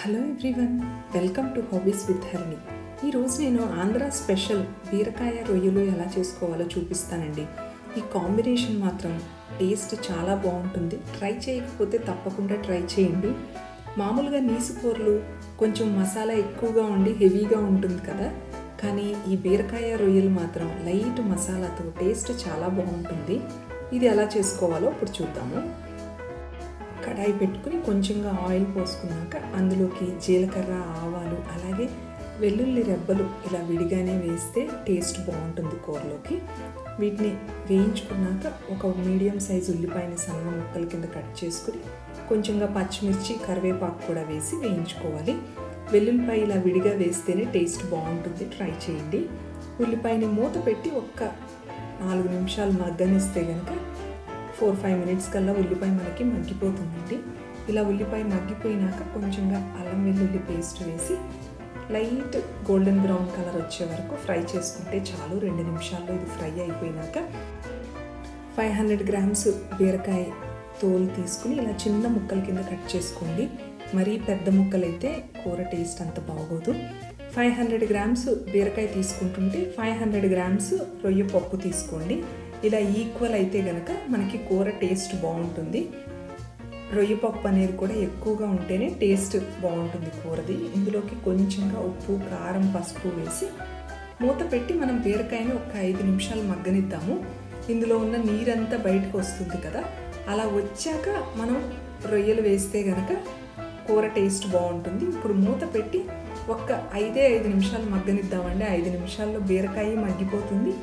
Hello everyone welcome to hobbies with Harini. ఈరోజు నేను Andhra special బీరకాయ రొయ్యలు ఎలా చేసుకోవాలో చూపిస్తానండి. ఈ కాంబినేషన్ మాత్రం టేస్ట్ చాలా బాగుంటుంది. ట్రై చేయకపోతే తప్పకుండా ట్రై చేయండి. మామూలుగా నీసు కూరలు కొంచెం మసాలా ఎక్కువగా ఉండి హెవీగా ఉంటుంది కదా. కానీ ఈ బీరకాయ రొయ్యలు మాత్రం లైట్ మసాలాతో టేస్ట్ చాలా బాగుంటుంది. ఇది ఎలా చేసుకోవాలో ఇప్పుడు చూద్దాము. కడాయి పెట్టుకుని కొంచెంగా ఆయిల్ పోసుకున్నాక అందులోకి జీలకర్ర ఆవాలు అలాగే వెల్లుల్లి రెబ్బలు ఇలా విడిగానే వేస్తే టేస్ట్ బాగుంటుంది కూరలోకి. వీటిని వేయించుకున్నాక ఒక మీడియం సైజు ఉల్లిపాయని సన్న ముక్కల కింద కట్ చేసుకుని కొంచెంగా పచ్చిమిర్చి కరివేపాకు కూడా వేసి వేయించుకోవాలి. వెల్లుల్లిపాయ ఇలా విడిగా వేస్తేనే టేస్ట్ బాగుంటుంది. ట్రై చేయండి. ఉల్లిపాయని మూత పెట్టి ఒక్క నాలుగు నిమిషాలు మగ్గనిస్తే కనుక ఫోర్ ఫైవ్ మినిట్స్ కల్లా ఉల్లిపాయ మనకి మగ్గిపోతుందండి. ఇలా ఉల్లిపాయ మగ్గిపోయినాక కొంచెంగా అల్లం వెల్లుల్లి పేస్ట్ వేసి లైట్ గోల్డెన్ బ్రౌన్ కలర్ వచ్చే వరకు ఫ్రై చేసుకుంటే చాలు. రెండు నిమిషాల్లో ఇది ఫ్రై అయిపోయినాక ఫైవ్ హండ్రెడ్ గ్రామ్స్ బీరకాయ తోలు తీసుకుని ఇలా చిన్న ముక్కల కింద కట్ చేసుకోండి. మరీ పెద్ద ముక్కలైతే కూర టేస్ట్ అంత బాగోదు. ఫైవ్ హండ్రెడ్ గ్రామ్స్ బీరకాయ తీసుకుంటుంటే ఫైవ్ హండ్రెడ్ గ్రామ్స్ రొయ్య పప్పు తీసుకోండి. ఇలా ఈక్వల్ అయితే గనక మనకి కూర టేస్ట్ బాగుంటుంది. రొయ్య పప్పు అనేది కూడా ఎక్కువగా ఉంటేనే టేస్ట్ బాగుంటుంది కూరది. ఇందులోకి కొంచెంగా ఉప్పు కారం పసుపు వేసి మూత పెట్టి మనం బీరకాయని ఒక ఐదు నిమిషాలు మగ్గనిద్దాము. ఇందులో ఉన్న నీరంతా బయటకు వస్తుంది కదా. అలా వచ్చాక మనం రొయ్యలు వేస్తే కనుక కూర టేస్ట్ బాగుంటుంది. ఇప్పుడు మూత పెట్టి ఒక్క ఐదే ఐదు నిమిషాలు మగ్గనిద్దామండి. ఐదు నిమిషాల్లో బీరకాయ మగ్గిపోతుంది.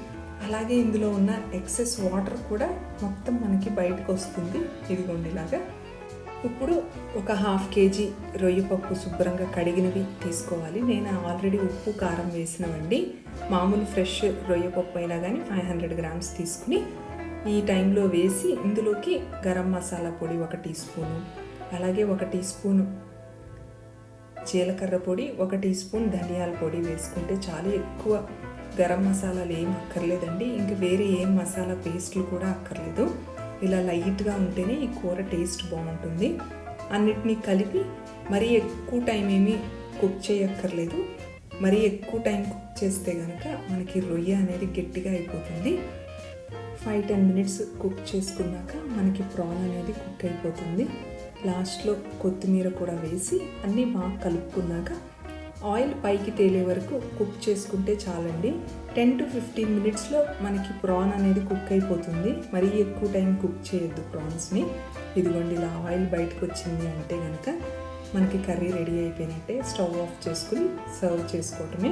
అలాగే ఇందులో ఉన్న ఎక్సెస్ వాటర్ కూడా మొత్తం మనకి బయటకు వస్తుంది. ఇదిగోండి ఇలాగా. ఇప్పుడు ఒక హాఫ్ కేజీ రొయ్య పప్పు శుభ్రంగా కడిగినవి తీసుకోవాలి. నేను ఆల్రెడీ ఉప్పు కారం వేసినవండి. మామూలు ఫ్రెష్ రొయ్య పప్పు అయినా కానీ ఫైవ్ హండ్రెడ్ గ్రామ్స్ తీసుకుని ఈ టైంలో వేసి ఇందులోకి గరం మసాలా పొడి ఒక టీ స్పూను అలాగే ఒక టీ స్పూను జీలకర్ర పొడి ఒక టీ స్పూన్ ధనియాల పొడి వేసుకుంటే చాలా ఎక్కువ గరం మసాలాలు ఏం అక్కర్లేదండి. ఇంక వేరే ఏం మసాలా పేస్ట్లు కూడా అక్కర్లేదు. ఇలా లైట్గా ఉంటేనే ఈ కూర టేస్ట్ బాగుంటుంది. అన్నిటినీ కలిపి మరీ ఎక్కువ టైం ఏమీ కుక్ చేయక్కర్లేదు. మరీ ఎక్కువ టైం కుక్ చేస్తే కనుక మనకి రొయ్య అనేది గట్టిగా అయిపోతుంది. ఫైవ్ టెన్ మినిట్స్ కుక్ చేసుకున్నాక మనకి ప్రాన్ అనేది కుక్ అయిపోతుంది. లాస్ట్లో కొత్తిమీర కూడా వేసి అన్నీ బాగా కలుపుకున్నాక ఆయిల్ పైకి తేలే వరకు కుక్ చేసుకుంటే చాలండి. టెన్ టు ఫిఫ్టీన్ మినిట్స్లో మనకి ప్రాన్ అనేది కుక్ అయిపోతుంది. మరీ ఎక్కువ టైం కుక్ చేయొద్దు ప్రాన్స్ని. ఇదిగోండి ఇలా ఆయిల్ బయటకు వచ్చింది అంటే కనుక మనకి కర్రీ రెడీ అయిపోయినట్టే స్టవ్ ఆఫ్ చేసుకుని సర్వ్ చేసుకోవటమే.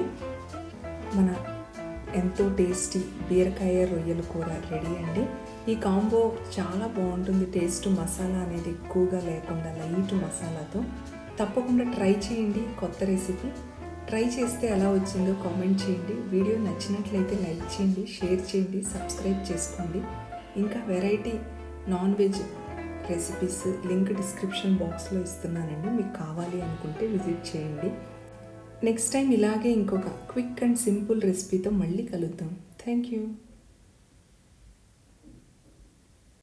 మన ఎంతో టేస్టీ బీరకాయ రొయ్యల కూర రెడీ అండి. ఈ కాంబో చాలా బాగుంటుంది. టేస్ట్ మసాలా అనేది ఎక్కువగా లేకుండా లైట్ మసాలాతో. తప్పకుండా ట్రై చేయండి కొత్త రెసిపీ. ట్రై చేస్తే ఎలా వచ్చిందో కామెంట్ చేయండి. వీడియో నచ్చినట్లయితే లైక్ చేయండి షేర్ చేయండి సబ్స్క్రైబ్ చేసుకోండి. ఇంకా variety non veg recipes link description బాక్స్లో ఇస్తున్నానండి. మీకు కావాలి అనుకుంటే విజిట్ చేయండి. నెక్స్ట్ టైం ఇలాగే ఇంకొక క్విక్ అండ్ సింపుల్ రెసిపీతో మళ్ళీ కలుద్దాం. Thank you.